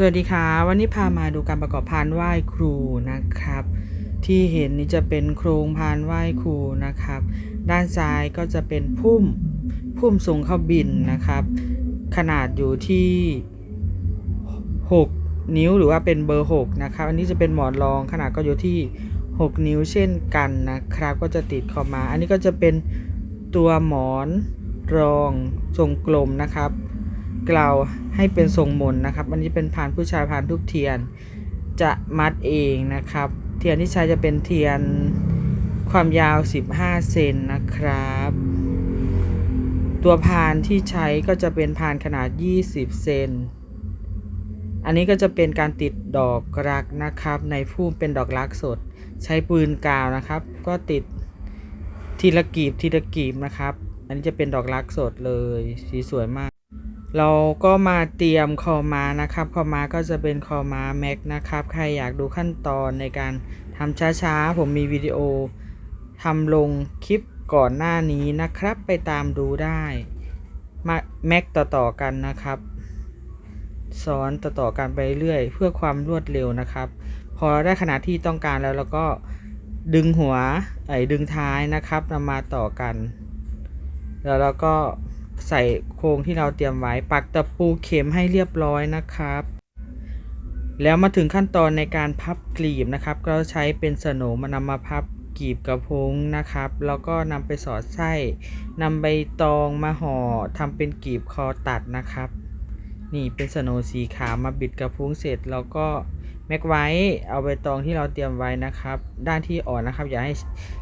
สวัสดีค่ะ วันนี้พามาดูการประกอบพานไหว้ครูนะครับ ที่เห็นนี่จะเป็นโครงพานไหว้ครูนะครับ ด้านซ้ายก็จะเป็นพุ่มพุ่มทรงเข้าบินนะครับ ขนาดอยู่ที่ 6 นิ้วหรือว่าเป็นเบอร์ 6 นะครับ อันนี้จะเป็นหมอนรองขนาดก็อยู่ที่ 6 นิ้วเช่นกันนะครับ ก็จะติดเข้ามา อันนี้ก็จะเป็นตัวหมอนรองทรงกลมนะครับ กล่าวให้เป็นทรงมนนะครับ อันนี้เป็นพานผู้ชายพานทุบเทียนจะมัดเองนะครับ เทียนที่ใช้จะเป็นเทียนความยาว 15 เซนนะครับ ตัวพานที่ใช้ก็จะเป็นพานขนาด 20 เซน อันนี้ก็จะเป็นการติดดอกรักนะครับ ในผู้เป็นดอกรักสด ใช้ปืนกาวนะครับ ก็ติดทีละกีบทีละกีบนะครับ อันนี้จะเป็นดอกรักสดเลย สีสวยมาก เราก็มาเตรียมคอม้านะครับคอม้าก็จะเป็นคอม้าแม็กนะครับ ใครอยากดูขั้นตอนในการทำช้าๆ ผมมีวิดีโอทำลงคลิปก่อนหน้านี้นะครับ ไปตามดูได้มาแม็กต่อๆกันนะครับสอนต่อๆกันไปเรื่อยเพื่อความรวดเร็วนะครับ พอได้ขนาดที่ต้องการแล้วเราก็ดึงหัวไอ้ดึงท้ายนะครับนำมาต่อกัน แล้วเราก็ ใส่โครงที่เราเตรียมไว้ปักตะปูเข็มให้เรียบร้อยนะครับ แล้วมาถึงขั้นตอนในการพับกลีบนะครับ ก็ใช้เป็นสโหนมานำมาพับกลีบกระพงนะครับ แล้วก็นำไปสอดไส้นำใบตองมาห่อทำเป็นกลีบคอตัดนะครับ นี่เป็นสโหนสีขาวมาบิดกระพุ้งเสร็จแล้วก็แม็กไว้เอาใบตองที่เราเตรียมไว้นะครับ ด้านที่อ่อนนะครับ อย่าให้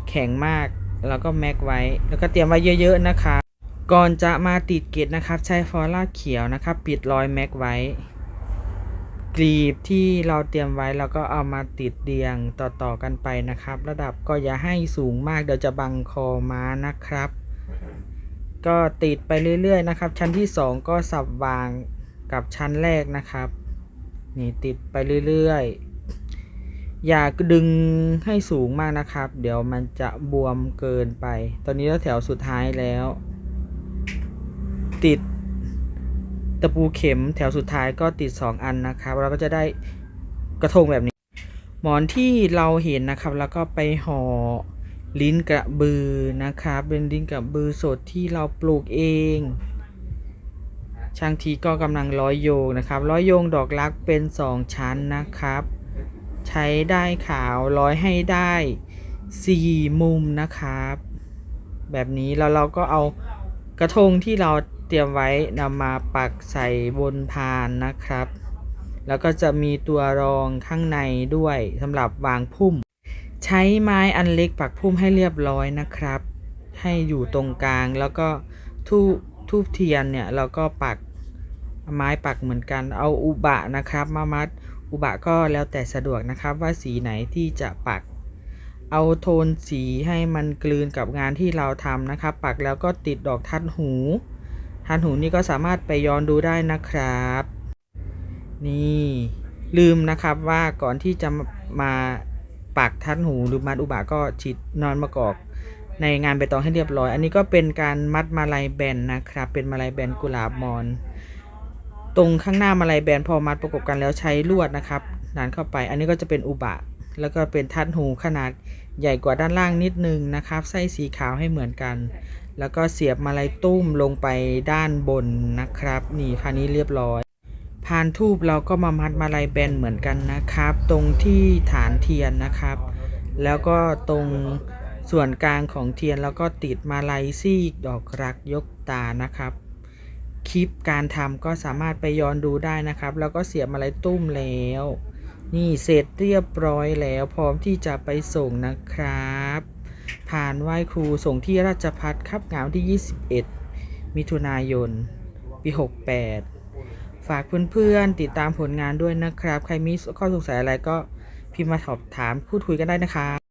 แข็งมากแล้วก็แม็กไว้ แล้วก็เตรียมไว้เยอะ ๆ นะครับ ก่อนจะมาติดเกตนะครับ ใช้ฟอร่าเขียวนะครับ ปิดรอยแม็กไว้กลีบที่เราเตรียมไว้แล้วก็เอามาติดเรียงต่อๆกันไปนะครับ ระดับก็อย่าให้สูงมากเดี๋ยวจะบังคอม้านะครับ ก็ติดไปเรื่อยๆนะครับ ชั้นที่ 2 ก็สับวางกับชั้นแรกนะครับ นี่ติดไปเรื่อยๆ อย่าดึงให้สูงมากนะครับ เดี๋ยวมันจะบวมเกินไป ตอนนี้เราแถวสุดท้ายแล้ว ติดตะปูเข็มแถวสุดท้ายก็ติด 2 อันนะครับ เราก็จะได้กระทงแบบนี้ หมอนที่เราเห็นนะครับ แล้วก็ไปห่อลิ้นกระบือนะครับ เป็นลิ้นกระบือสดที่เราปลูกเอง ช่างทีก็กำลังร้อยโยงนะครับ ร้อยโยงดอกรักเป็น 2 ชั้นนะครับ ใช้ได้ขาวร้อยให้ได้ 4 มุมนะครับ แบบนี้แล้วเราก็เอา กระทงที่เราเตรียมไว้นำมาปักใส่บนพานนะครับ แล้วก็จะมีตัวรองข้างในด้วยสำหรับวางพุ่ม ใช้ไม้อันเล็กปักพุ่มให้เรียบร้อยนะครับ ให้อยู่ตรงกลางแล้วก็ทูบทูบเทียนเนี่ยเราก็ปักไม้ปักเหมือนกัน เอาอุบะนะครับ มามัดอุบะก็แล้วแต่สะดวกนะครับว่าสีไหนที่จะปัก เอาโทนสีให้มันกลืนกับงานที่เราทำนะครับ ปักแล้วก็ติดดอกทัดหู ทัดหูนี่ก็สามารถไปย้อนดูได้นะครับ นี่ลืมนะครับว่าก่อนที่จะมาปักทัดหูหรือมัดอุบะก็ฉีดนอนมะกอกในงานใบตองให้เรียบร้อย อันนี้ก็เป็นการมัดมาลายแบนนะครับ เป็นมาลายแบนกุหลาบมอน ตรงข้างหน้ามาลายแบนพอมัดประกบกันแล้วใช้ลวดนะครับดันเข้าไป อันนี้ก็จะเป็นอุบะ แล้วก็เป็นทัดหูขนาดใหญ่กว่าด้านล่างนิดนึงนะครับ ไส้สีขาวให้เหมือนกัน แล้วก็เสียบมาลัยตุ้มลงไปด้านบนนะครับ นี่คันนี้เรียบร้อยพานทูบเราก็มามัดมาลัยแบนเหมือนกันนะครับ ตรงที่ฐานเทียนนะครับ แล้วก็ตรงส่วนกลางของเทียนแล้วก็ติดมาลัยซีกดอกรักยกตานะครับ คลิปการทำก็สามารถไปย้อนดูได้นะครับ แล้วก็เสียบมาลัยตุ้มแล้ว นี่เสร็จเรียบร้อยแล้วพร้อมที่จะไปส่งนะครับ ผ่านไหว้ครูส่งที่ราชพัฒครับงานวันที่ 21 มิถุนายน ปี 68 ฝากเพื่อนๆติดตามผลงานด้วยนะครับ ใครมีข้อสงสัยอะไรก็พิมพ์มาสอบถามพูดคุยกันได้นะครับ